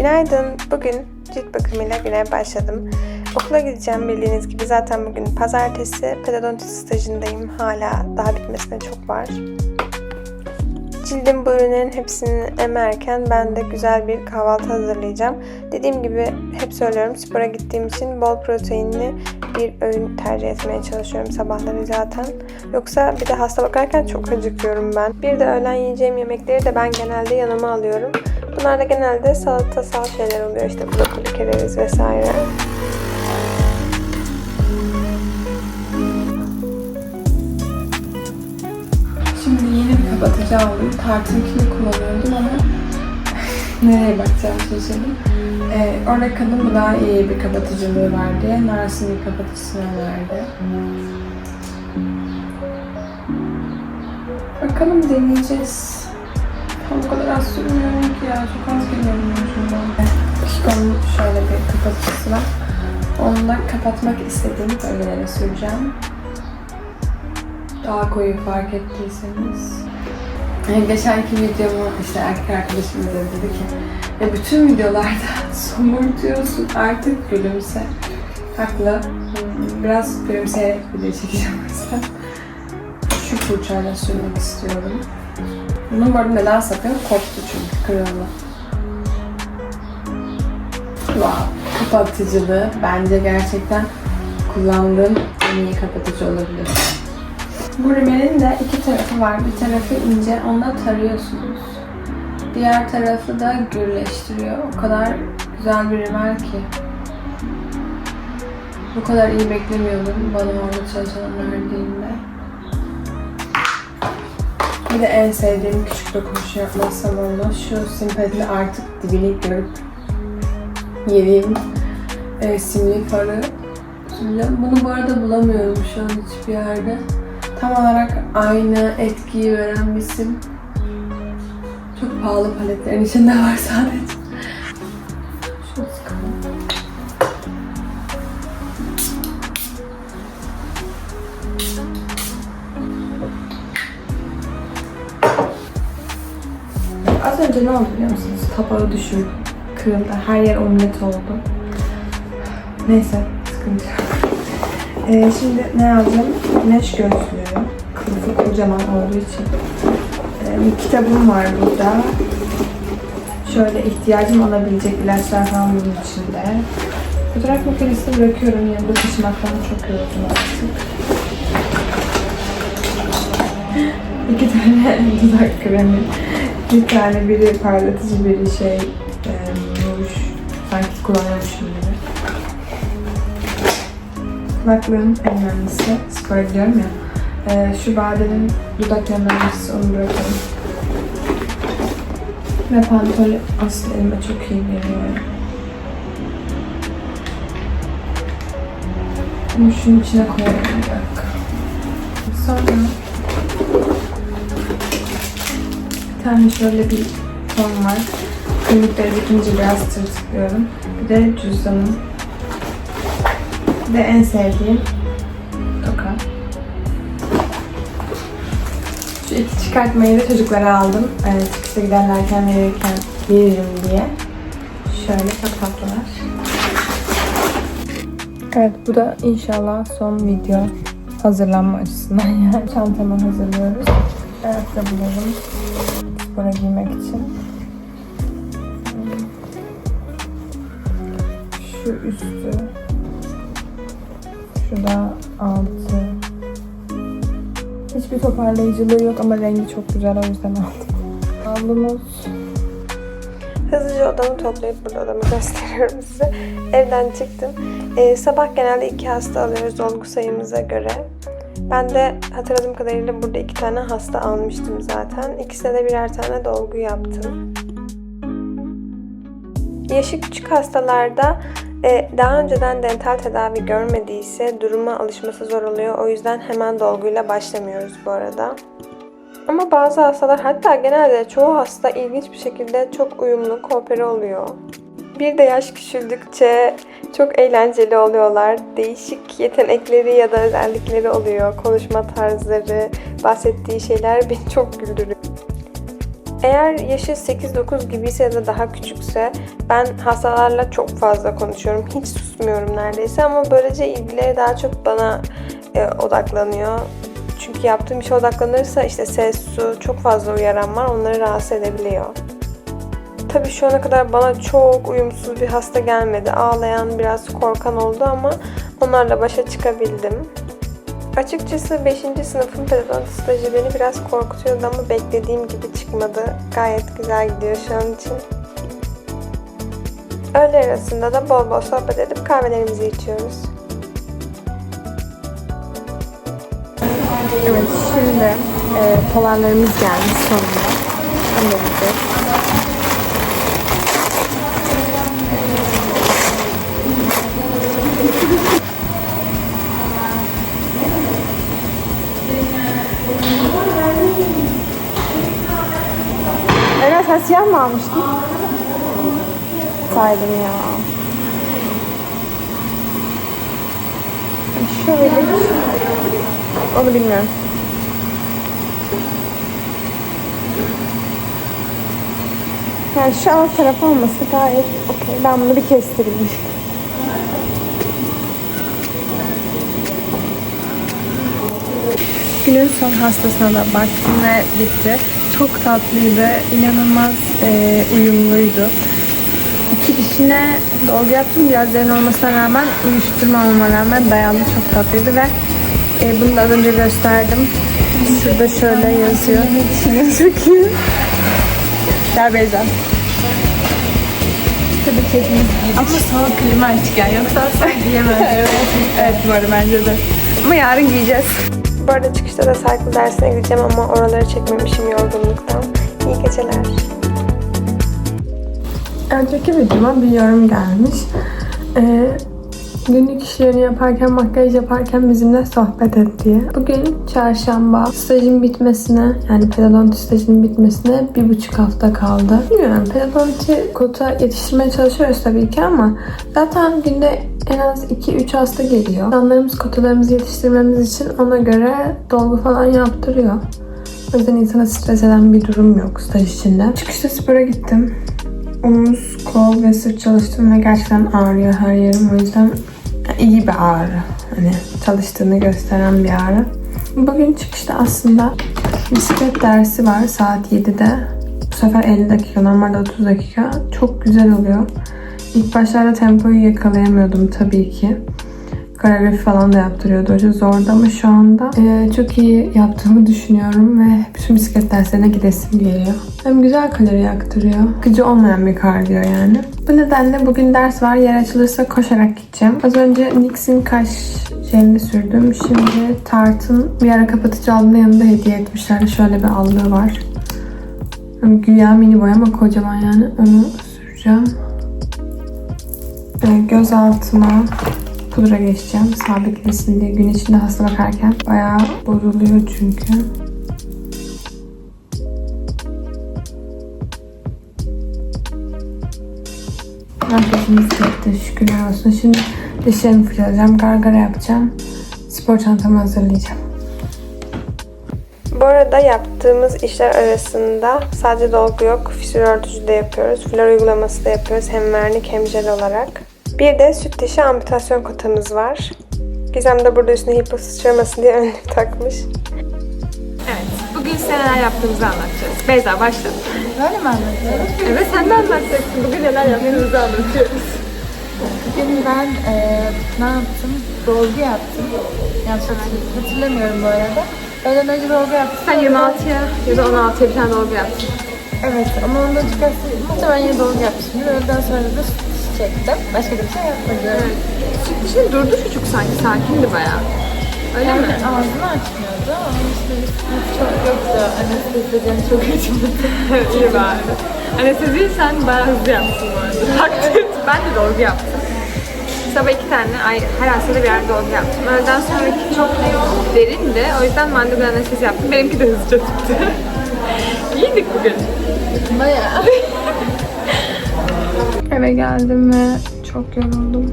Günaydın. Bugün cilt bakımıyla güne başladım. Okula gideceğim bildiğiniz gibi zaten bugün pazartesi. Pedodontist stajındayım. Hala daha bitmesine çok var. Cildim bu ürünlerin hepsini emerken ben de güzel bir kahvaltı hazırlayacağım. Dediğim gibi hep söylüyorum spora gittiğim için bol proteinli bir öğün tercih etmeye çalışıyorum sabahları zaten. Yoksa bir de hasta bakarken çok acıkıyorum ben. Bir de öğlen yiyeceğim yemekleri de ben genelde yanıma alıyorum. Bunlar da genelde salatasal şeyler oluyor işte brokoli, kereviz vesaire. Şimdi yeni bir kapatıcı aldım. Tartınkini kullanıyordum ama nereye bakacağım şaşırdım. Ee, orada kadın bu daha iyi bir kapatıcılığı var diye Narsin bir kapatıcısını verdi. Bakalım deneyeceğiz. O kadar az sürmüyorum ki ya. Çok az geliyorum şundan. Kiko'nun şöyle bir kapatıcısı var. Onunla kapatmak istediğim bölgelere süreceğim daha koyu fark ettiyseniz. Geçenki videomu işte erkek arkadaşım izledi dedi ki ya bütün videolarda somurtuyorsun artık gülümse. Haklı. Biraz gülümseyerek video çekeceğim yüzden. Şu fırçayla sürmek istiyorum. Bunun bu arada neden sapıyorum? Koptu çünkü kırıldı. Wow. Kapatıcılığı bence gerçekten kullandığım en iyi kapatıcı olabilir. Bu rimelin de iki tarafı var. Bir tarafı ince, onunla tarıyorsunuz. Diğer tarafı da gürleştiriyor. O kadar güzel bir rimel ki. Bu kadar iyi beklemiyordum bana orada çalışan verdiğinde. Bir de en sevdiğim küçük dokunuş yapmazsam olmaz. Şu simpatili artık dibini görüp yediğim e, simli farı. Bunu bu arada bulamıyorum şu an hiçbir yerde tam olarak aynı etkiyi veren bir sim. Çok pahalı paletlerin içinde var sadece. Şunu sıkalım. Az önce ne oldu biliyor musunuz? Tabağı düşürdüm. Kırıldı. Her yer omlet oldu. Neyse, sıkıntı yok. Ee, şimdi ne alacağım? Güneş gözlüğü. Kılıfı kocaman olduğu için. Ee, kitabım var burada. Şöyle ihtiyacım olabilecek ilaçlar falan bunun içinde. Fotoğraf makinesini bırakıyorum. Yanında taşımaktan çok yoruldum artık. İki tane dudak kremi. Bir tane biri parlatıcı biri şey e, ruj. Sanki kullanıyormuşum gibi. Kulaklığın en önemlisi, spor ediyorum ya. Ee, şu badenin dudak nemlendiricisi onu bırakalım. Ve pantol aslında elime çok iyi geliyor. Bunu şunun içine koyalım bir dakika. Sonra bir tane şöyle bir ton var. Kırmızıları dikince biraz tırtıklıyorum. Bir de cüzdanım. Bir de en sevdiğim toka. Şu iki çıkartmayı da çocuklara aldım. Ee, çıkışa giderlerken verirken veririm diye. Şöyle çok tatlılar. Evet bu da inşallah son video hazırlanma açısından yani. Çantamı hazırlıyoruz. Ayakkabılarım spora giymek için. Şu üstü şu da altı. Hiçbir toparlayıcılığı yok ama rengi çok güzel o yüzden aldım. Havlumuz. Hızlıca odamı toplayıp burada odamı gösteriyorum size. Evden çıktım. Ee, sabah genelde iki hasta alıyoruz dolgu sayımıza göre. Ben de hatırladığım kadarıyla burada iki tane hasta almıştım zaten. İkisine de birer tane dolgu yaptım. Yaşı küçük hastalarda e, daha önceden dental tedavi görmediyse duruma alışması zor oluyor. O yüzden hemen dolguyla başlamıyoruz bu arada. Ama bazı hastalar hatta genelde çoğu hasta ilginç bir şekilde çok uyumlu, koopere oluyor. Bir de yaş küçüldükçe çok eğlenceli oluyorlar. Değişik yetenekleri ya da özellikleri oluyor. Konuşma tarzları, bahsettiği şeyler beni çok güldürüyor. Eğer yaşı 8-9 gibiyse ya da daha küçükse ben hastalarla çok fazla konuşuyorum. Hiç susmuyorum neredeyse ama böylece ilgileri daha çok bana e, odaklanıyor. Çünkü yaptığım işe odaklanırsa işte ses, su, çok fazla uyaran var. Onları rahatsız edebiliyor. Tabii şu ana kadar bana çok uyumsuz bir hasta gelmedi. Ağlayan, biraz korkan oldu ama onlarla başa çıkabildim. Açıkçası 5. sınıfın pedagojik stajı beni biraz korkutuyordu ama beklediğim gibi çıkmadı. Gayet güzel gidiyor şu an için. Öğle arasında da bol bol sohbet edip kahvelerimizi içiyoruz. Evet şimdi e, polarlarımız gelmiş sonunda. Önümüzde. Evet almıştın? Saydım ya. Şöyle. Onu bilmiyorum. Yani şu alt taraf olması gayet okey. Ben bunu bir kestireyim. Günün son hastasına da baktım ve bitti. Çok tatlıydı. inanılmaz e, uyumluydu. İki dişine dolgu yaptım. Biraz derin olmasına rağmen, uyuşturmamama rağmen dayandı. Çok tatlıydı ve e, bunu da az önce gösterdim. Şurada şöyle yazıyor. Çok iyi. Gel Beyza. Tabii kekimiz Ama sonra klima açık yani. Yoksa sen giyemez. evet. evet bu arada bence de. Ama yarın giyeceğiz. Bu arada çıkışta da cycle dersine gideceğim ama oraları çekmemişim yorgunluktan. İyi geceler. Önceki videoma bir yorum gelmiş. Ee, günlük işlerini yaparken, makyaj yaparken bizimle sohbet et diye. Bugün çarşamba stajın bitmesine, yani pedodonti stajının bitmesine bir buçuk hafta kaldı. Bilmiyorum, pedodonti kota yetiştirmeye çalışıyoruz tabii ki ama zaten günde en az 2-3 hasta geliyor. İnsanlarımız kotalarımızı yetiştirmemiz için ona göre dolgu falan yaptırıyor. O yüzden insana stres eden bir durum yok staj içinde. Çıkışta spora gittim omuz, kol ve sırt çalıştım ve gerçekten ağrıyor her yerim. O yüzden iyi bir ağrı. Hani çalıştığını gösteren bir ağrı. Bugün çıkışta aslında bisiklet dersi var saat 7'de. Bu sefer 50 dakika, normalde 30 dakika. Çok güzel oluyor. İlk başlarda tempoyu yakalayamıyordum tabii ki. Koreografi falan da yaptırıyordu. Hoca zordu ama şu anda e, çok iyi yaptığımı düşünüyorum ve bütün bisiklet derslerine gidesim geliyor. Hem güzel kalori yaktırıyor. Sıkıcı olmayan bir kardiyo yani. Bu nedenle bugün ders var. Yer açılırsa koşarak gideceğim. Az önce NYX'in kaş jelini sürdüm. Şimdi Tarte'ın bir ara kapatıcı aldığında yanında hediye etmişler. Şöyle bir allığı var. Güya mini boy ama kocaman yani. Onu süreceğim. Göz altıma pudra geçeceğim. Sabitlesin diye gün içinde hasta bakarken bayağı bozuluyor çünkü. Makyajımız bitti şükürler olsun. Şimdi dişlerimi fırçalayacağım, gargara yapacağım. Spor çantamı hazırlayacağım. Bu arada yaptığımız işler arasında sadece dolgu yok, fissür örtücü de yapıyoruz. Flor uygulaması da yapıyoruz hem vernik hem jel olarak. Bir de süt dişi amputasyon kotamız var. Gizem de burada üstüne hipo sıçramasın diye önlük takmış. Evet, bugün size neler yaptığımızı anlatacağız. Beyza başla. Böyle mi anlatıyorum? Evet, sen de anlatacaksın. Bugün neler yaptığımızı anlatıyoruz. Bugün ben eee ne yaptım? Dolgu yaptım. Yanlış hatırl- hatırlamıyorum bu arada. Öğleden önce dolgu yaptım. Sen 26'ya ya da 16'ya bir tane dolgu yaptın. Evet ama ondan çıkarsa muhtemelen yine dolgu yapmışım. Öğleden sonra da çektim. Başka bir şey yapmadım. Şimdi durdu çocuk sanki, sakindi bayağı. Öyle Yani mi? ağzını açmıyordu ama işte çok yoktu. Anesteziden çok içmedi. İyi bari. Anesteziyi sen bayağı hızlı yaptın bu arada. Takdir. ben de dolgu yaptım. Sabah iki tane, ay, her hastada bir yerde dolgu yaptım. Öğleden sonraki çok derindi. O yüzden mandıbül anestezi yaptım. Benimki de hızlıca tuttu. İyiydik bugün. Bayağı. Eve geldim ve çok yoruldum.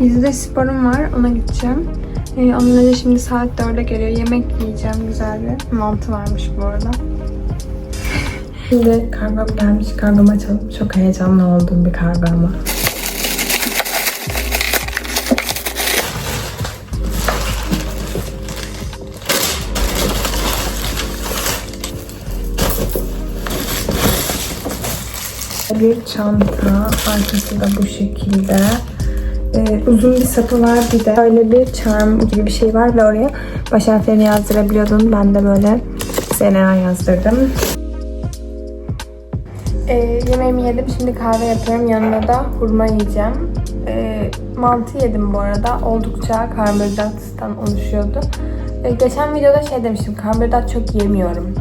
Bizde sporum var, ona gideceğim. Ee, ondan önce şimdi saat 4'e geliyor. Yemek yiyeceğim güzel bir. Mantı varmış bu arada. Şimdi kargom gelmiş. Kargomu açalım. Çok heyecanlı olduğum bir kargo ama. Bir çanta. Arkası da bu şekilde. Ee, uzun bir sapı var bir de öyle bir charm gibi bir şey var ve oraya baş harflerini yazdırabiliyordun. Ben de böyle SNA yazdırdım. Ee, yemeğimi yedim. Şimdi kahve yapıyorum. Yanına da hurma yiyeceğim. Ee, mantı yedim bu arada. Oldukça karbonhidrattan oluşuyordu. Ee, geçen videoda şey demiştim. Karbonhidrat çok yemiyorum.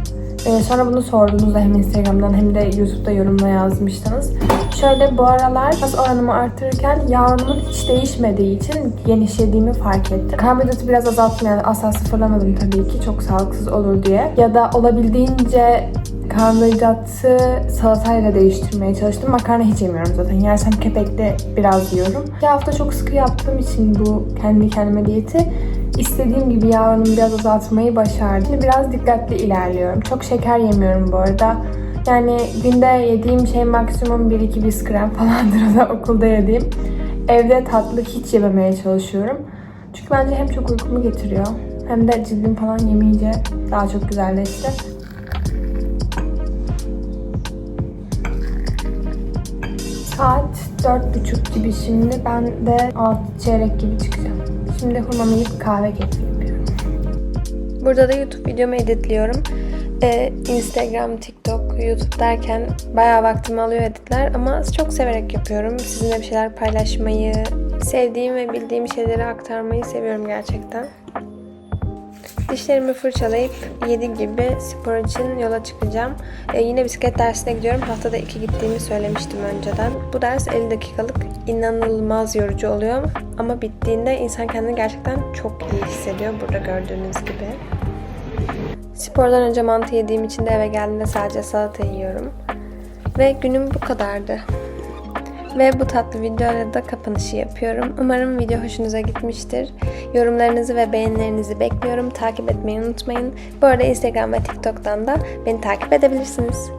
Ee, sonra bunu sorduğunuzda hem Instagram'dan hem de YouTube'da yorumla yazmıştınız. Şöyle bu aralar gaz oranımı artırırken yağ oranımın hiç değişmediği için genişlediğimi fark ettim. Karbonhidratı biraz azalttım yani asla sıfırlamadım tabii ki çok sağlıksız olur diye. Ya da olabildiğince karbonhidratı salatayla değiştirmeye çalıştım. Makarna hiç yemiyorum zaten. Yersem kepekte biraz yiyorum. Bir hafta çok sıkı yaptığım için bu kendi kendime diyeti istediğim gibi yağ oranımı biraz azaltmayı başardım. Şimdi biraz dikkatli ilerliyorum. Çok şeker yemiyorum bu arada. Yani günde yediğim şey maksimum 1-2 gram falandır o da okulda yediğim. Evde tatlı hiç yememeye çalışıyorum. Çünkü bence hem çok uykumu getiriyor hem de cildim falan yemeyince daha çok güzelleşti. Saat dört buçuk gibi şimdi. Ben de alt çeyrek gibi çıkacağım. Şimdi hurmamı yiyip kahve keyfi yapıyorum. Burada da YouTube videomu editliyorum. Ee, Instagram, TikTok, YouTube derken bayağı vaktimi alıyor editler ama çok severek yapıyorum. Sizinle bir şeyler paylaşmayı, sevdiğim ve bildiğim şeyleri aktarmayı seviyorum gerçekten. Dişlerimi fırçalayıp 7 gibi spor için yola çıkacağım. Ee, yine bisiklet dersine gidiyorum. Haftada 2 gittiğimi söylemiştim önceden. Bu ders 50 dakikalık inanılmaz yorucu oluyor. Ama bittiğinde insan kendini gerçekten çok iyi hissediyor. Burada gördüğünüz gibi. Spordan önce mantı yediğim için de eve geldiğimde sadece salata yiyorum. Ve günüm bu kadardı. Ve bu tatlı videoyla da kapanışı yapıyorum. Umarım video hoşunuza gitmiştir. Yorumlarınızı ve beğenilerinizi bekliyorum. Takip etmeyi unutmayın. Bu arada Instagram ve TikTok'tan da beni takip edebilirsiniz.